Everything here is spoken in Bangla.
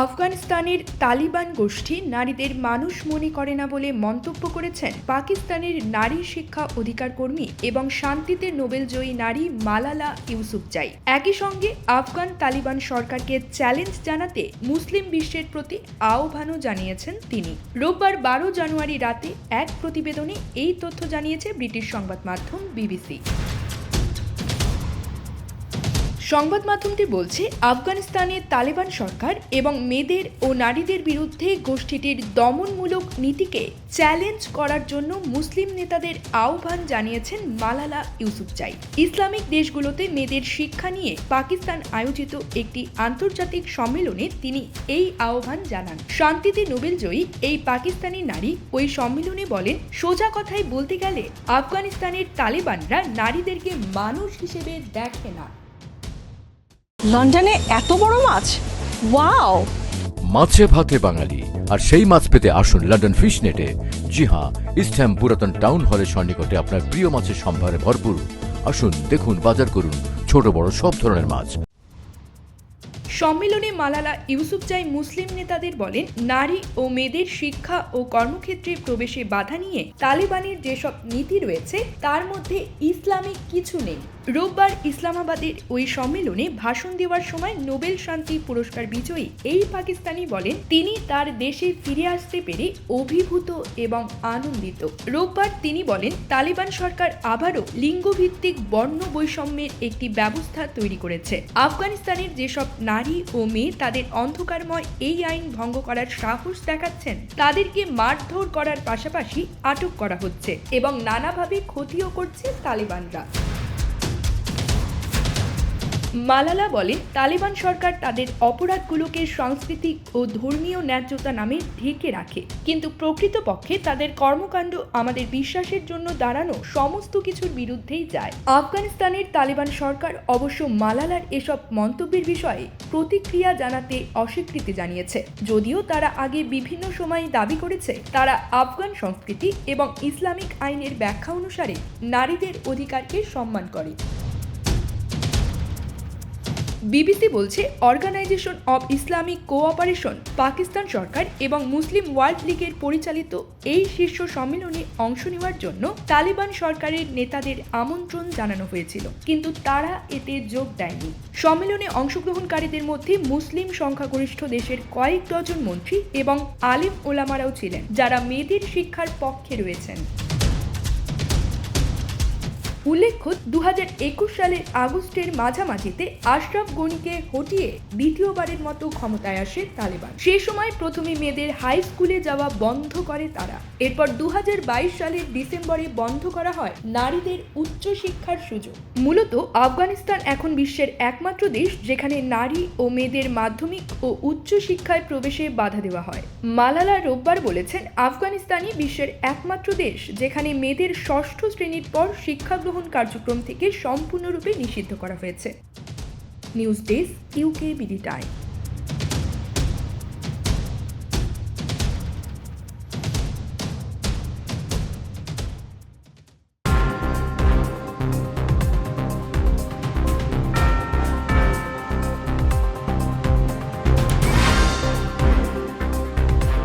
আফগানিস্তানের তালিবান গোষ্ঠী নারীদের মানুষ মনে করে না বলে মন্তব্য করেছেন পাকিস্তানের নারী শিক্ষা অধিকার কর্মী এবং শান্তিতে নোবেলজয়ী নারী মালালা ইউসুফজাই। একই সঙ্গে আফগান তালিবান সরকারকে চ্যালেঞ্জ জানাতে মুসলিম বিশ্বের প্রতি আহ্বানও জানিয়েছেন তিনি। রোববার বারো জানুয়ারি রাতে এক প্রতিবেদনে এই তথ্য জানিয়েছে ব্রিটিশ সংবাদ মাধ্যম বিবিসি। সংবাদ মাধ্যমটি বলছে, আফগানিস্তানে তালেবান সরকার এবং মেয়েদের ও নারীদের বিরুদ্ধে গোষ্ঠীটির দমনমূলক নীতিকে চ্যালেঞ্জ করার জন্য মুসলিম নেতাদের আহ্বান জানিয়েছেন মালালা ইউসুফজাই ইসলামিক দেশগুলোতে মেয়েদের শিক্ষা নিয়ে পাকিস্তান আয়োজিত একটি আন্তর্জাতিক সম্মেলনে তিনি এই আহ্বান জানান। শান্তিতে নোবেলজয়ী এই পাকিস্তানি নারী ওই সম্মেলনে বলেন, সোজা কথায় বলতে গেলে আফগানিস্তানের তালেবানরা নারীদেরকে মানুষ হিসেবে দেখে না। লন্ডনে এত বড় মাছ? ওয়াও! মাছে ভাতে বাঙালি আর সেই মাছ পেতে আসুন লন্ডন ফিশ নেটে জি হ্যাঁ ইস্টহ্যাম পুরাতন টাউন হলের সন্নিকটে আপনার প্রিয় মাছের সম্ভারে ভরপুর। আসুন দেখুন বাজার করুন ছোট বড় সব ধরনের মাছ। সম্মেলনে মালালা ইউসুফজাই মুসলিম নেতাদের বলেন নারী ও মেয়েদের শিক্ষা ও কর্মক্ষেত্রে প্রবেশে বাধা নিয়ে তালেবানের যেসব নীতি রয়েছে তার মধ্যে ইসলামিক কিছু নেই। রোববার ইসলামাবাদের ওই সম্মেলনে ভাষণ দেওয়ার সময় নোবেল শান্তি পুরস্কার বিজয়ী এই পাকিস্তানি বলেন, তিনি তার দেশে ফিরে আসতে পেরে অভিভূত এবং আনন্দিত। রোববার তিনি বলেন, তালিবান সরকার আবারও লিঙ্গভিত্তিক বর্ণ বৈষম্যের একটি ব্যবস্থা তৈরি করেছে। আফগানিস্তানের যেসব নারী ও মেয়ে তাদের অন্ধকারময় এই আইন ভঙ্গ করার সাহস দেখাচ্ছেন, তাদেরকে মারধর করার পাশাপাশি আটক করা হচ্ছে এবং নানাভাবে ক্ষতিও করছে তালিবানরা। মালালা বলেন, তালেবান সরকার তাদের অপরাধগুলোকে সাংস্কৃতিক ও ধর্মীয় ন্যায্যতা নামে ঢেকে রাখে। কিন্তু প্রকৃতপক্ষে তাদের কর্মকাণ্ড আমাদের বিশ্বাসের জন্য দাঁড়ানো সমস্ত কিছুর বিরুদ্ধেই যায়। আফগানিস্তানের তালেবান সরকার অবশ্য মালালার এসব মন্তব্যের বিষয়ে প্রতিক্রিয়া জানাতে অস্বীকৃতি জানিয়েছে। যদিও তারা আগে বিভিন্ন সময়ে দাবি করেছে, তারা আফগান সংস্কৃতি এবং ইসলামিক আইনের ব্যাখ্যা অনুসারে নারীদের অধিকারকে সম্মান করে। বিবিসি বলছে organisation of Islamic cooperation Pakistan সরকার এবং মুসলিম ওয়ার্ল্ড লীগের পরিচালিত এই শীর্ষ সম্মেলনে অংশ নেওয়ার জন্য তালিবান সরকারের নেতাদের আমন্ত্রণ জানানো হয়েছিল। কিন্তু তারা এতে যোগ দেয়নি। সম্মেলনে অংশগ্রহণকারীদের মধ্যে মুসলিম সংখ্যাগরিষ্ঠ দেশের কয়েক ডজন মন্ত্রী এবং আলিম ওলামারাও ছিলেন, যারা মেয়েদের শিক্ষার পক্ষে রয়েছেন। উল্লেখ্য দু হাজার একুশ সালের আগস্টের মাঝামাঝিতে আশরাফ গনিকে হটিয়ে দ্বিতীয়বারের মতো ক্ষমতায় আসে তালেবান। সে সময় প্রথমে মেয়েদের হাই স্কুলে যাওয়া বন্ধ করে তারা। এরপর দু সালের ডিসেম্বরে বন্ধ করা হয় নারীদের উচ্চ শিক্ষার সুযোগ। মূলত আফগানিস্তান এখন বিশ্বের একমাত্র দেশ যেখানে নারী ও মেয়েদের মাধ্যমিক ও উচ্চ শিক্ষায় প্রবেশে বাধা দেওয়া হয়। মালালা রোববার বলেছেন, আফগানিস্তানই বিশ্বের একমাত্র দেশ যেখানে মেয়েদের ষষ্ঠ শ্রেণির পর শিক্ষা গ্রহণ কার্যক্রম থেকে সম্পূর্ণরূপে নিষিদ্ধ করা হয়েছে। News desk UK BD time.